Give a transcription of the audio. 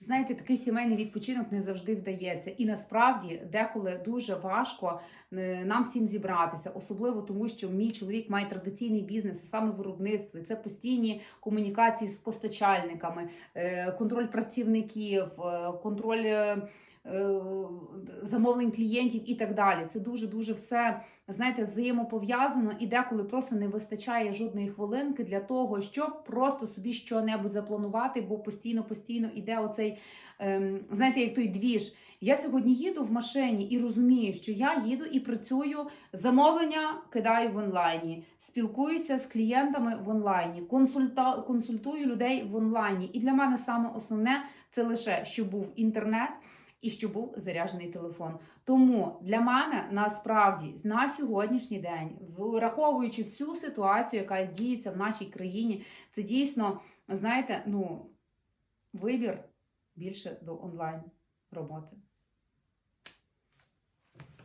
Знаєте, такий сімейний відпочинок не завжди вдається, і насправді деколи дуже важко е, нам всім зібратися, особливо тому, що мій чоловік має традиційний бізнес, саме виробництво. Це постійні комунікації з постачальниками, е, контроль працівників, е, контроль замовлень клієнтів і так далі. Це дуже дуже все знаєте, взаємопов'язано, і деколи просто не вистачає жодної хвилинки для того, щоб просто собі що-небудь запланувати, бо постійно, постійно іде оцей, ем, знаєте, як той двіж. Я сьогодні їду в машині і розумію, що я їду і працюю, замовлення кидаю в онлайні, спілкуюся з клієнтами в онлайні, консульта, консультую людей в онлайні. І для мене саме основне це лише щоб був інтернет і щоб був заряджений телефон. Тому для мене насправді на сьогоднішній день, враховуючи всю ситуацію, яка діється в нашій країні, це дійсно, знаєте, ну, вибір більше до онлайн роботи.